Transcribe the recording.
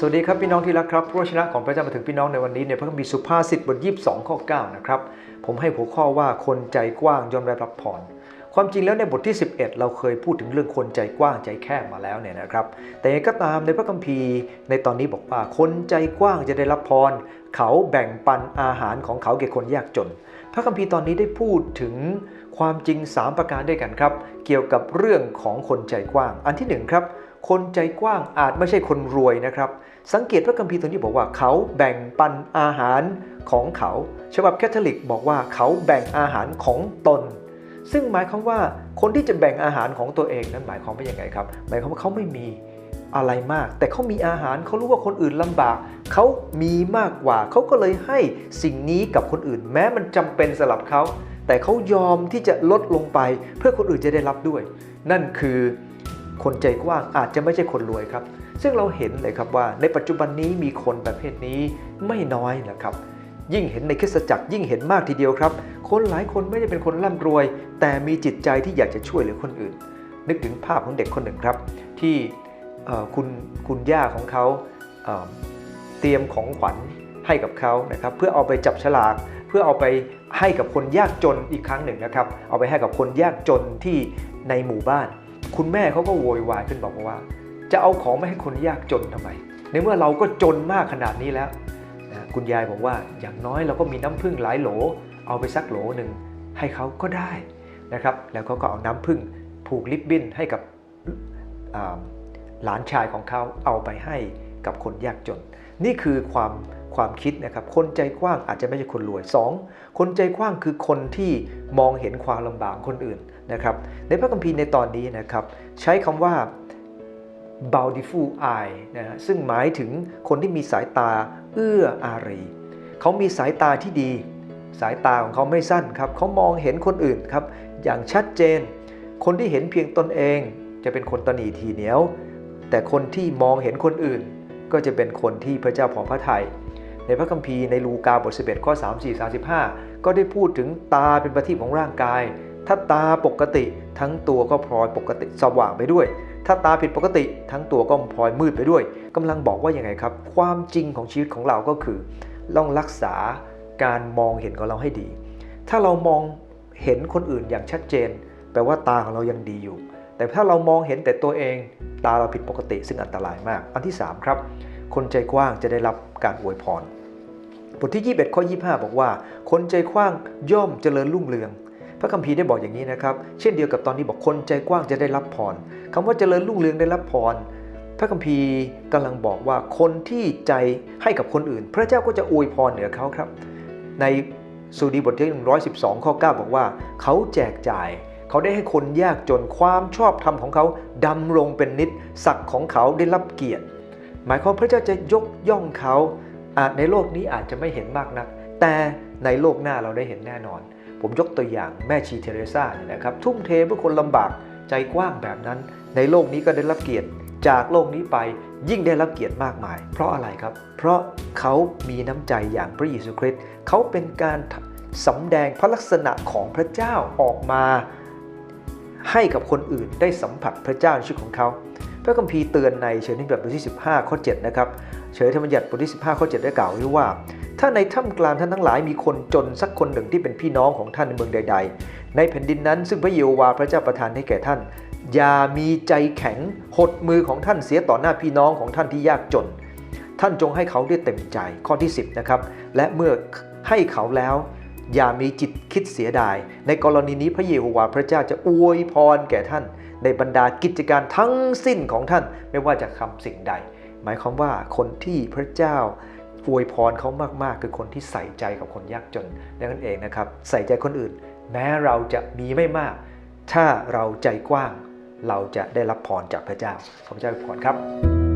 สวัสดีครับพี่น้องที่รักครับพระวจนะของพระเจ้ามาถึงพี่น้องในวันนี้ในพระคัมภีร์สุภาษิตบท22ข้อ9นะครับผมให้หัวข้อว่าคนใจกว้างย่อมได้รับพรความจริงแล้วในบทที่ 11 เราเคยพูดถึงเรื่องคนใจกว้างใจแคบมาแล้วเนี่ยนะครับ แต่ยังก็ตามในพระคัมภีร์ในตอนนี้บอกว่าคนใจกว้างจะได้รับพร เขาแบ่งปันอาหารของเขาแก่คนยากจน พระคัมภีร์ตอนนี้ได้พูดถึงความจริง 3 ประการด้วยกันครับ เกี่ยวกับเรื่องของคนใจกว้าง อันที่หนึ่งครับ คนใจกว้างอาจไม่ใช่คนรวยนะครับ สังเกตพระคัมภีร์ตรงนี้บอกว่าเขาแบ่งปันอาหารของเขา ฉบับแคทอลิกบอกว่าเขาแบ่งอาหารของตน ซึ่งหมายความว่าคนที่จะแบ่งอาหารของตัวเองนั้นหมายความว่าอย่างไงครับ หมายความว่าเขาไม่มีอะไรมาก แต่เขามีอาหารเขารู้ว่าคนอื่นลำบาก เขามีมากกว่า เขาก็เลยให้สิ่งนี้กับคนอื่น แม้มันจำเป็นสำหรับเขา แต่เขายอมที่จะลดลงไปเพื่อคนอื่นจะได้รับด้วย นั่นคือ คนใจกว้างอาจจะไม่ใช่คนรวยครับ ซึ่งเราเห็นเลยครับว่าในปัจจุบันนี้มีคนประเภทนี้ไม่น้อยนะครับ ยิ่งเห็นในคริสตจักรยิ่งเห็นมากทีเดียวครับ คนหลายคนไม่ได้เป็นคนร่ำรวย แต่มีจิตใจที่อยากจะช่วยเหลือคนอื่น นึกถึงภาพของเด็กคนหนึ่งครับ ที่คุณคุณย่าของเขาเเตรียมของขวัญให้กับเขานะครับ เพื่อเอาไปจับฉลากเพื่อเอาไปให้กับคนยากจนอีกครั้งหนึ่งนะครับ เอาไปให้กับคนยากจนที่ในหมู่บ้าน คุณแม่เขาก็โวยวายขึ้นบอกว่า จะเอาของไม่ให้คนยากจนทำไม ในเมื่อเราก็จนมากขนาดนี้แล้วนะคุณยายบอกว่าอย่างน้อยเราก็มีน้ำผึ้งหลายโหล เอาไปสักโหลหนึ่งให้เขาก็ได้นะครับ แล้วเขาก็เอาน้ำผึ้งผูกลิบบิ้นให้กับหลานชายของเขาเอาไปให้กับคนยากจน นี่คือความ ความคิดนะครับ คนใจกว้างอาจจะไม่ใช่คนรวย 2. คนใจกว้างคือคนที่มองเห็นความลำบากคนอื่นนะครับ ในพระคัมภีร์ในตอนนี้นะครับ ใช้คำว่า bountiful eye นะฮะซึ่งหมายถึงคนที่มีสายตาเอื้ออารีเขามีสายตาที่ดี สายตาของเขาไม่สั้นครับเขามองเห็นคนอื่นครับ อย่างชัดเจน คนที่เห็นเพียงตนเอง จะเป็นคนตนีทีเหนียว แต่คนที่มองเห็นคนอื่น ก็จะเป็นคนที่พระเจ้าพอพระทยัย ในพระคัมภีร์ในลูกาบท 11 ข้อ 3 4 35 ก็ได้พูดถึงตาเป็นประทีปของร่างกาย ถ้าตาปกติทั้งตัวก็พลอยปกติสว่างไปด้วย ถ้าตาผิดปกติทั้งตัวก็พลอยมืดไปด้วยกำลังบอกว่าอย่างไงครับ ความจริงของชีวิตของเราก็คือต้องรักษาการมองเห็นของเราให้ดี ถ้าเรามองเห็นคนอื่นอย่างชัดเจน แปลว่าตาของเรายังดีอยู่ แต่ถ้าเรามองเห็นแต่ตัวเองตาเราผิดปกติซึ่งอันตรายมาก อันที่ 3 ครับ คนใจกว้างจะได้รับการอวยพร บทที่ 21 ข้อ 25 บอกว่า คนใจกว้างย่อมเจริญรุ่งเรือง พระคัมภีร์ได้บอกอย่างนี้นะครับ เช่นเดียวกับตอนนี้บอกคนใจกว้างจะได้รับพรคำว่าเจริญรุ่งเรืองได้รับพรพระคัมภีร์กำลังบอกว่าคนที่ใจให้กับคนอื่น พระเจ้าก็จะอวยพรเหนือเขาครับ ในสูดีบทที่ 112 ข้อ 9 บอกว่า เขาแจกจ่าย เขาได้ให้คนยากจนความชอบธรรมของเขาดำรงเป็นนิจศักดิ์ของเขาได้รับเกียรติ หมายความพระเจ้าจะยกย่องเขา ในโลกนี้อาจจะไม่เห็นมากนัก แต่ในโลกหน้าเราได้เห็นแน่นอน ผมยกตัวอย่างแม่ชีเทเรซาเนี่ยนะครับ ทุ่มเทเพื่อคนลำบากใจกว้างแบบนั้น ในโลกนี้ก็ได้รับเกียรติจากโลกนี้ไปยิ่งได้รับเกียรติมากมาย เพราะอะไรครับ เพราะเขามีน้ำใจอย่างพระเยซูคริสต์เขาเป็นการสำแดงพระลักษณะของพระเจ้าออกมา ให้กับคนอื่นได้สัมผัสพระเจ้าในชีวิตของเขา พระคัมภีร์เตือนในเฉยนิแบบบทที่ 15 ข้อ 7 นะครับเฉยธรรมบัญญัติบทที่ 15 ข้อ 7 ได้กล่าวไว้ว่า ถ้าในถ้ำกลางท่านทั้งหลายมีคนจนสักคนหนึ่งที่เป็นพี่น้องของท่านในเมืองใด ๆ ในแผ่นดินนั้นซึ่งพระเยโฮวาห์พระเจ้าประทานให้แก่ท่าน อย่ามีใจแข็งหดมือของท่านเสียต่อหน้าพี่น้องของท่านที่ยากจน ท่านจงให้เขาด้วยเต็มใจข้อที่ 10 นะครับ และเมื่อให้เขาแล้ว อย่ามีจิตคิดเสียดาย ในกรณีนี้พระเยโฮวาห์พระเจ้าจะอวยพรแก่ท่าน ในบรรดากิจการทั้งสิ้นของท่านไม่ว่าจะทำสิ่งใด หมายความว่าคนที่พระเจ้าอวยพรเขามากๆ คือคนที่ใส่ใจกับคนยากจนนั่นเองนะครับ ใส่ใจคนอื่น แม้เราจะมีไม่มาก ถ้าเราใจกว้าง เราจะได้รับพรจากพระเจ้าขอพระเจ้าอวยพรครับ